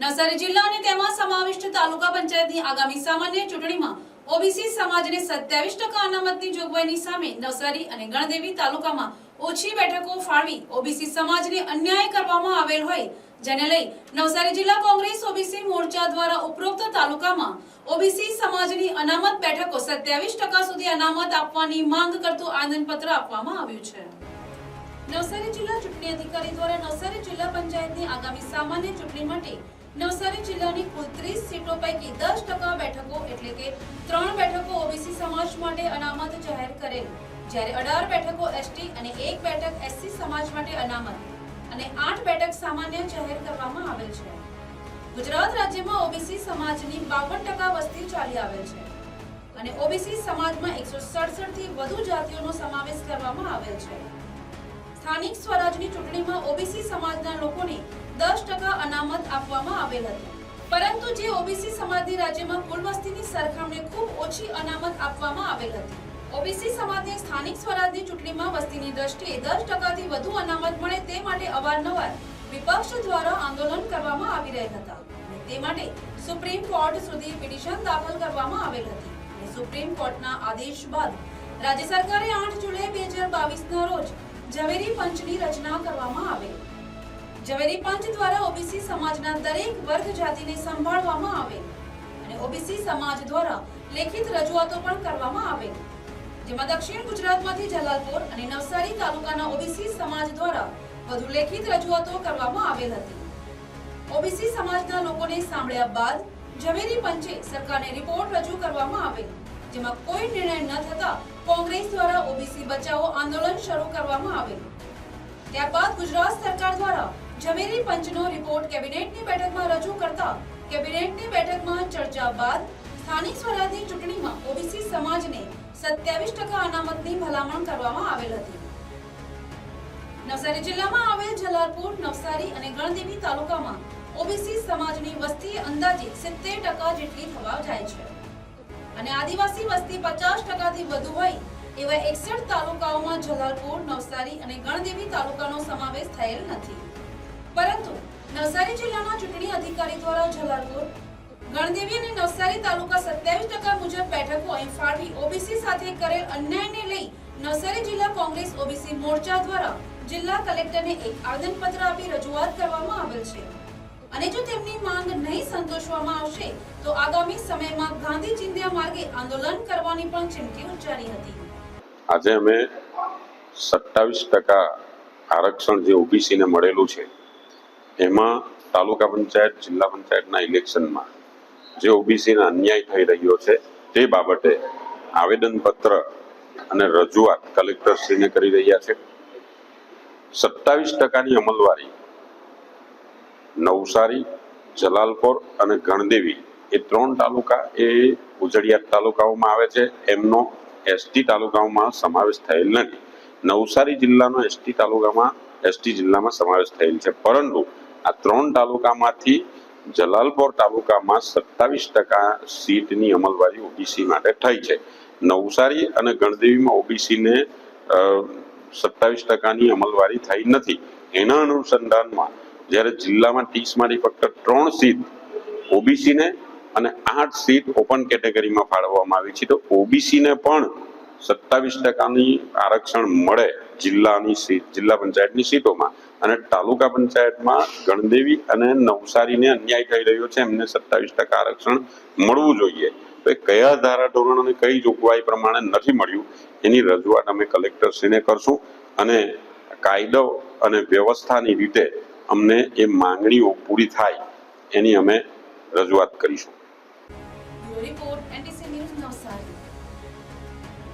નવસારી જિલ્લા અને તેમાં સમાવિષ્ટ તાલુકા પંચાયતની આગામી સામાન્ય ચૂંટણીમાં ઓબીસી સમાજને સત્યાવીસ ટકા અનામતની જોગવાઈની સામે નવસારી અને ગણદેવી તાલુકામાં ઓછી બેઠકો ફાળવી ઓબીસી સમાજને અન્યાય કરવામાં આવેલ હોય, જેને લઈ નવસારી જિલ્લા કોંગ્રેસ ઓબીસી મોરચા દ્વારા ઉપરોક્ત તાલુકામાં ઓબીસી સમાજની અનામત બેઠકો સત્યાવીસ ટકા સુધી અનામત આપવાની માંગ કરતું આનંદપત્ર આપવામાં આવ્યું છે. નવસારી જિલ્લા ચૂંટણી અધિકારી દ્વારા નવસારી જિલ્લા પંચાયતની આગામી સામાન્ય ચૂંટણી માટે નવસારી જિલ્લાની કુલ ત્રીસ સીટો પૈકી દસ ટકા બેઠકો એટલે કે ત્રણ બેઠકો ઓબીસી સમાજ માટે અનામત જાહેર કરેલ. જ્યારે અઢાર બેઠકો એસટી અને એક બેઠક એસસી સમાજ માટે અનામત અને આઠ બેઠક સામાન્ય જાહેર કરવામાં આવેલ છે. ગુજરાત રાજ્યમાં ઓબીસી સમાજની બાવન ટકા વસ્તી ચાલી આવેલ છે અને ઓબીસી સમાજમાં એકસો સડસઠથી વધુ જાતિઓનો સમાવેશ કરવામાં આવેલ છે. સ્થાનિક સ્વરાજની ચૂંટણીમાં ઓબીસી સમાજના લોકોને દસ ટકા અનામત આપવામાં આવેલ હતી. પરંતુ જે ઓબીસી સમાજની રાજ્યમાં કુલ વસ્તીની સરખામણીએ ખૂબ ઓછી અનામત આપવામાં આવેલ હતી. ઓબીસી સમાજને સ્થાનિક સ્વરાજની ચૂંટણીમાં વસ્તીની દ્રષ્ટિએ દસ ટકાથી વધુ અનામત મળે તે માટે અવારનવાર વિપક્ષ દ્વારા આંદોલન કરવામાં આવી રહ્યા હતા. તે માટે સુપ્રીમ કોર્ટ સુધી પિટિશન દાખલ કરવામાં આવેલ હતી. સુપ્રીમ કોર્ટના આદેશ બાદ રાજ્ય સરકારે આઠ જુલાઈ બે હજાર બાવીસના રોજ ઝવેરી પંચની રચના કરવામાં આવેલ ઝવેરી પંચ દ્વારા ઓબીસી સમાજના દરેક વર્ગ જાતિને સંભાળવામાં આવે અને ઓબીસી સમાજ દ્વારા લેખિત રજૂઆતો પણ કરવામાં આવે. જેમાં દક્ષિણ ગુજરાતમાંથી જલાલપોર અને નવસારી તાલુકાના ઓબીસી સમાજ દ્વારા વધુ લેખિત રજૂઆતો કરવામાં આવેલ હતી. ઓબીસી સમાજના લોકોને સાંભળ્યા બાદ ઝવેરી પંચે સરકારને રિપોર્ટ રજૂ કરવામાં આવેલ જેમાં કોઈ નિર્ણય ન થતા કોંગ્રેસ દ્વારા ઓબીસી બચાવો આંદોલન શરૂ કરવામાં આવેલ ત્યારબાદ ગુજરાત સરકાર દ્વારા ઝવેરી પંચનો રિપોર્ટ કેબિનેટની બેઠકમાં રજૂ કરતા કેબિનેટની બેઠકમાં ચર્ચા બાદ સ્થાનિક સ્વરાજની ચૂંટણીમાં ઓબીસી સમાજને સત્યાવીસ ટકા અનામતની ભલામણ કરવામાં આવેલ હતી. નવસારી જિલ્લામાં આવેલ જલાલપુર, નવસારી અને ગણદેવી તાલુકામાં ઓબીસી સમાજની વસ્તી અંદાજે સિત્તેર ટકા જેટલી થવા જાય છે. અને આદિવાસી વસ્તી પચાસ ટકાથી વધુ હોય એવા એકસઠ તાલુકાઓમાં જલાલપુર, નવસારી અને ગણદેવી તાલુકાનો સમાવેશ થયેલ નથી. પરંતુ નવસારી જિલ્લાના ચૂંટણી અધિકારી દ્વારા જલાલપુર, ગણદેવી અને નવસારી તાલુકા સત્યાવીસ ટકા મુજબ બેઠકો અહીં ફાળવી ઓબીસી સાથે કરેલ અન્યાયને લઈ નવસારી જિલ્લા કોંગ્રેસ ઓબીસી મોરચા દ્વારા જિલ્લા કલેક્ટરને એક આવેદનપત્ર આપી રજૂઆત કરવામાં આવેલ છે. અને જો તેમની માંગ નહીં સંતોષવામાં આવશે, તો આગામી સમયમાં ગાંધી ચિંધ્યા માર્ગે આંદોલન કરવાની પણ ચીમકી ઉચ્ચારી હતી. આજે અમે સત્તાવીસ ટકા આરક્ષણ જે ઓબીસીને મળેલું છે, એમાં તાલુકા પંચાયત, જિલ્લા પંચાયતના ઇલેક્શનમાં જે ઓબીસીને અન્યાય થઈ રહ્યો છે, તે બાબતે આવેદનપત્ર અને રજૂઆત કલેક્ટરશ્રીને કરી રહ્યા છે. સત્તાવીસ ટકાની અમલવારી નવસારી, જલાલપોર અને ગણદેવી એ ત્રણ તાલુકા, એ ઉજળિયાત તાલુકાઓમાં આવે છે. એમનો એસટી તાલુકાઓમાં સમાવેશ થયેલ નથી. નવસારી જિલ્લાનો એસટી તાલુકામાં, એસટી જિલ્લામાં સમાવેશ થયેલ છે. પરંતુ આ ત્રણ તાલુકામાંથી જલાલપોર તાલુકામાં સત્તાવીસ ટકા સીટની અમલવારી ઓબીસી માટે થઈ છે. નવસારી અને ગણદેવીમાં ઓબીસીને સત્તાવીસ ટકાની અમલવારી થઈ નથી. એના અનુસંધાનમાં જ્યારે જિલ્લામાં ત્રીસમાંથી ફક્ત ત્રણ સીટ ઓબીસીને અને આઠ સીટ ઓપન કેટેગરીમાં ફાળવવામાં આવી છે. તો ઓબીસીને પણ સત્તાવીસ ટકાની આરક્ષણ મળે જિલ્લાની સીટ, જિલ્લા પંચાયતની સીટોમાં. અને તાલુકા પંચાયતમાં ગણદેવી અને નવસારીને અન્યાય થઈ રહ્યો છે. એમને સત્તાવીસ ટકા આરક્ષણ મળવું જોઈએ. તો એ કયા ધારાધોરણ અને કઈ જોગવાઈ પ્રમાણે નથી મળ્યું, એની રજૂઆત અમે કલેક્ટરશ્રીને કરશું. અને કાયદો અને વ્યવસ્થાની રીતે અમને એ માંગણીઓ પૂરી થાય, એની અમે રજૂઆત કરીશું. Bureau report NTC news Navsari